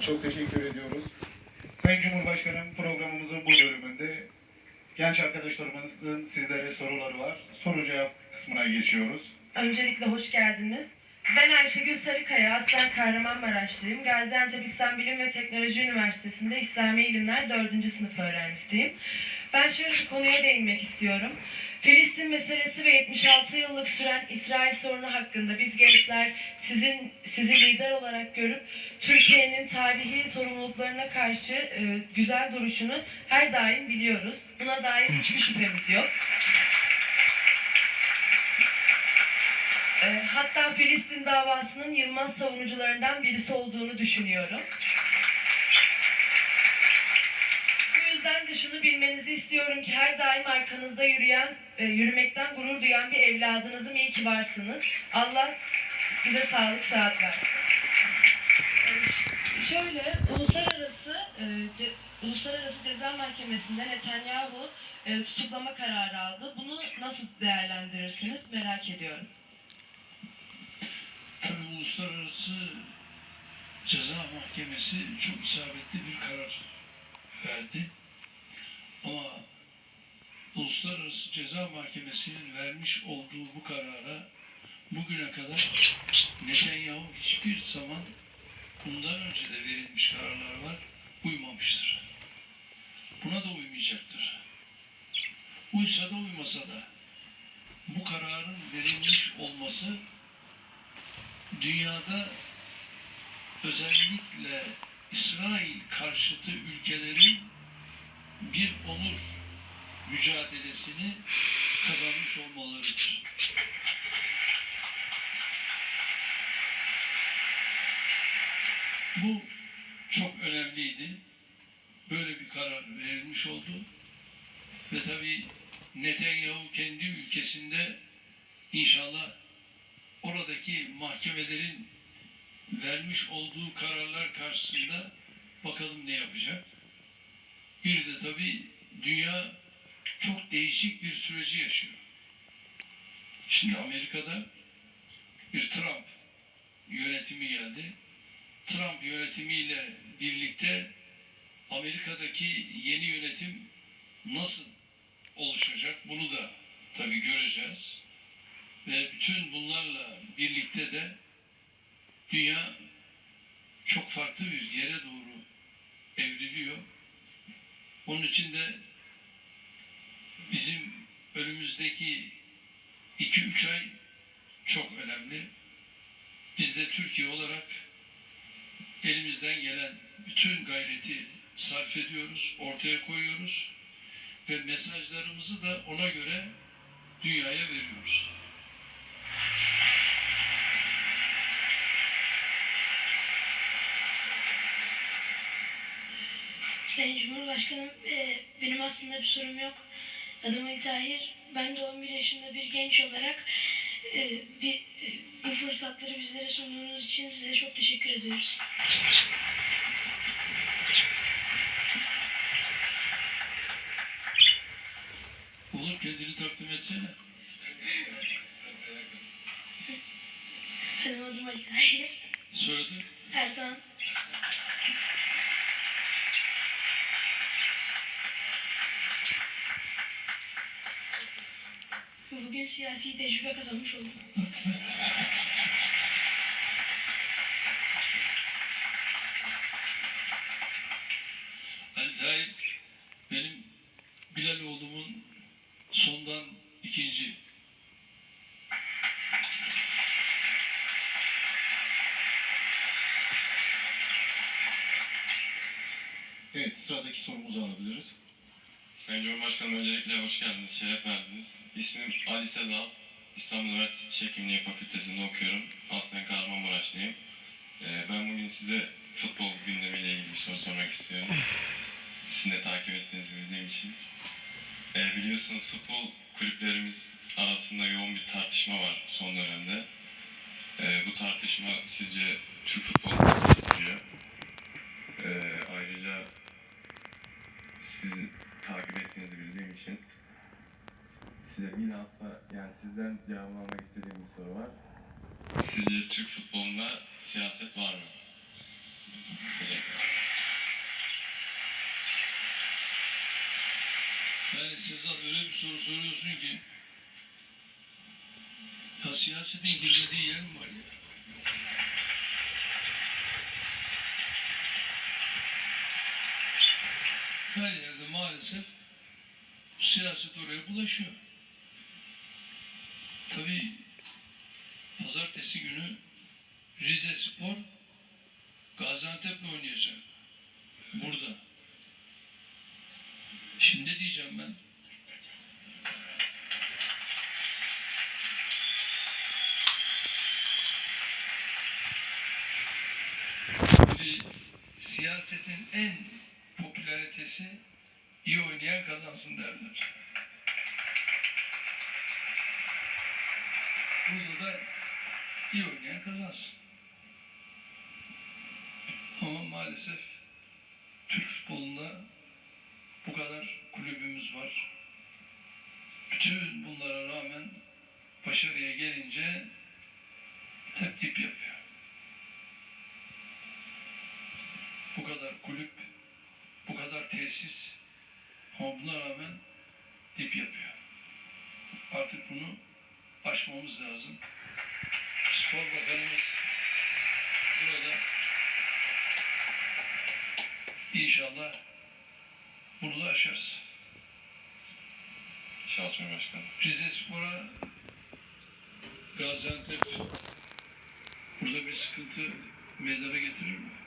Çok teşekkür ediyoruz. Sayın Cumhurbaşkanım programımızın bu bölümünde genç arkadaşlarımızın sizlere soruları var. Soru cevap kısmına geçiyoruz. Öncelikle hoş geldiniz. Ben Ayşegül Sarıkaya, aslen Kahramanmaraşlıyım. Gaziantep İslam Bilim ve Teknoloji Üniversitesi'nde İslami İlimler 4. sınıf öğrencisiyim. Ben şöyle bir konuya değinmek istiyorum. Filistin meselesi ve 76 yıllık süren İsrail sorunu hakkında biz gençler sizin sizi lider olarak görüp Türkiye'nin tarihi sorumluluklarına karşı e, güzel duruşunu her daim biliyoruz. Buna dair hiçbir şüphemiz yok. E, hatta Filistin davasının Yılmaz savunucularından birisi olduğunu düşünüyorum. Bu yüzden de şunu bilmenizi istiyorum ki her daim arkanızda yürüyen, e, yürümekten gurur duyan bir evladınızım. İyi ki varsınız. Allah size sağlık, sıhhat versin. E, Şöyle, uluslararası e, Uluslararası Ceza Mahkemesi'nde Netanyahu tutuklama kararı aldı. Bunu nasıl değerlendirirsiniz merak ediyorum. Tabii Uluslararası Ceza Mahkemesi çok isabetli bir karar verdi. Ama Uluslararası Ceza Mahkemesi'nin vermiş olduğu bu karara bugüne kadar Netanyahu hiçbir zaman bundan önce de verilmiş kararlar var, uymamıştır. Buna da uymayacaktır. Uysa da uymasa da bu kararın verilmiş olması dünyada özellikle İsrail karşıtı ülkelerin bir onur mücadelesini kazanmış olmalarıdır. Bu çok önemliydi. Böyle bir karar verilmiş oldu. Ve tabii Netanyahu kendi ülkesinde inşallah oradaki mahkemelerin vermiş olduğu kararlar karşısında bakalım ne yapacak. Bir de tabii dünya çok değişik bir süreci yaşıyor. Şimdi Amerika'da bir Trump yönetimi geldi. Trump yönetimiyle birlikte Amerika'daki yeni yönetim nasıl oluşacak bunu da tabii göreceğiz. Ve bütün bunlarla birlikte de dünya çok farklı bir yere doğru evriliyor. Onun için de bizim önümüzdeki 2-3 ay çok önemli. Biz de Türkiye olarak elimizden gelen bütün gayreti sarf ediyoruz, ortaya koyuyoruz ve mesajlarımızı da ona göre dünyaya veriyoruz. Sayın Cumhurbaşkanım, e, benim aslında bir sorum yok. Adım Ali Tahir. Ben de 11 yaşında bir genç olarak e, bir, e, bu fırsatları bizlere sunduğunuz için size çok teşekkür ediyoruz. Olur kendini takdim etsene. Benim adım Ali Tahir. Söyledim. Erdoğan. Bugün siyasi tecrübe kazanmış oldum. Ali benim Bilal oğlumun sondan ikinci. Evet sıradaki sorumuzu alabiliriz. Sayın Cumhurbaşkanım öncelikle hoş geldiniz, şeref verdiniz. İsmim Ali Sezal. İstanbul Üniversitesi Hekimliği Fakültesi'nde okuyorum. Aslen Kahramanmaraşlıyım. Ee, ben bugün size futbol gündemiyle ilgili bir soru sormak istiyorum. Sizin de takip ettiğinizi bildiğim için. Ee, biliyorsunuz futbol kulüplerimiz arasında yoğun bir tartışma var son dönemde. Ee, bu tartışma sizce Türk futbolunu etkiliyor? Ee, ayrıca sizin takip ettiğinizi bildiğim için size bilhassa yani sizden cevabını almak istediğim bir soru var. Sizce Türk futbolunda siyaset var mı? Teşekkürler. Yani Sezar öyle bir soru soruyorsun ki ya siyasetin girmediği yer mi var ya? Her yerde maalesef siyaset oraya bulaşıyor. Tabii pazartesi günü Rize Spor Gaziantep'le oynayacak. Burada. Şimdi ne diyeceğim ben? Siyasetin en popülaritesi iyi oynayan kazansın derler. Burada da iyi oynayan kazansın. Ama maalesef Türk futbolunda bu kadar kulübümüz var. Bütün bunlara rağmen başarıya gelince hep dip yapıyor. Bu kadar kulüp, tesis ama buna rağmen dip yapıyor. Artık bunu aşmamız lazım. Spor Bakanımız burada inşallah bunu da aşarız. İnşallah Cumhurbaşkanım. Rize Spor'a Gaziantep burada bir sıkıntı meydana getirir mi?